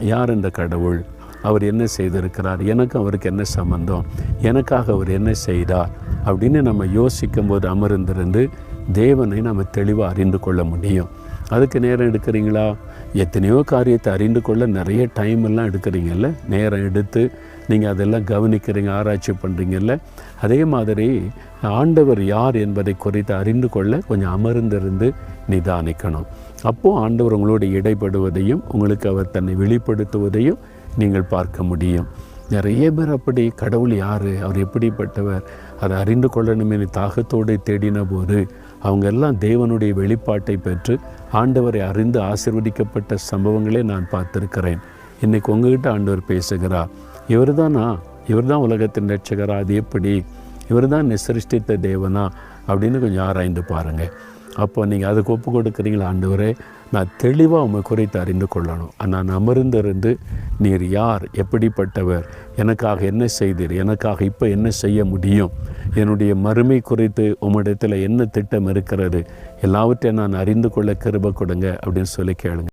யார் இந்த கடவுள்? அவர் என்ன செய்திருக்கிறார்? எனக்கு அவருக்கு என்ன சம்பந்தம்? எனக்காக அவர் என்ன செய்தார்? அப்படின்னு நம்ம யோசிக்கும் போது அமர்ந்திருந்து தேவனை நம்ம தெளிவாக அறிந்து கொள்ள முடியும். அதுக்கு நேரம் எடுக்கிறீங்களா? எத்தனையோ காரியத்தை அறிந்து கொள்ள நிறைய டைம் எல்லாம் எடுக்கிறீங்கல்ல? நேரம் எடுத்து நீங்கள் அதெல்லாம் கவனிக்கிறீங்க ஆராய்ச்சி பண்ணுறீங்கல்ல அதே மாதிரி ஆண்டவர் யார் என்பதை குறித்து அறிந்து கொள்ள கொஞ்சம் அமர்ந்திருந்து நிதானிக்கணும். அப்போது ஆண்டவர் உங்களோடு இடைப்படுவதையும் உங்களுக்கு அவர் தன்னை வெளிப்படுத்துவதையும் நீங்கள் பார்க்க முடியும். நிறைய பேர் அப்படி கடவுள் யார்? அவர் எப்படிப்பட்டவர்? அதை அறிந்து கொள்ளணுமே தாகத்தோடு தேடின போது அவங்க எல்லாம் தேவனுடைய வெளிப்பாட்டை பெற்று ஆண்டவரை அறிந்து ஆசிர்வதிக்கப்பட்ட சம்பவங்களே நான் பார்த்துருக்கிறேன். இன்றைக்கி உங்ககிட்ட ஆண்டவர் பேசுகிறார். இவர் தானா இவர் தான் உலகத்தின் ரட்சகரா அது எப்படி? இவர் தான் நிசரிஷ்டித்த தேவனா? அப்படின்னு கொஞ்சம் ஆராய்ந்து பாருங்கள் அப்போ நீங்கள் அதுக்கு ஒப்பு கொடுக்குறீங்களா ஆண்டவரே? நான் தெளிவாக உண்மை குறித்து அறிந்து கொள்ளணும். நான் அமர்ந்திருந்து நீர் யார் எப்படிப்பட்டவர் எனக்காக என்ன செய்தீர் எனக்காக இப்போ என்ன செய்ய முடியும் என்னுடைய மறுமை குறித்து உம்மிடத்தில் என்ன திட்டம் இருக்கிறது எல்லாவற்றையும் நான் அறிந்து கொள்ள கிருப கொடுங்க அப்படின்னு சொல்லி கேளுங்க.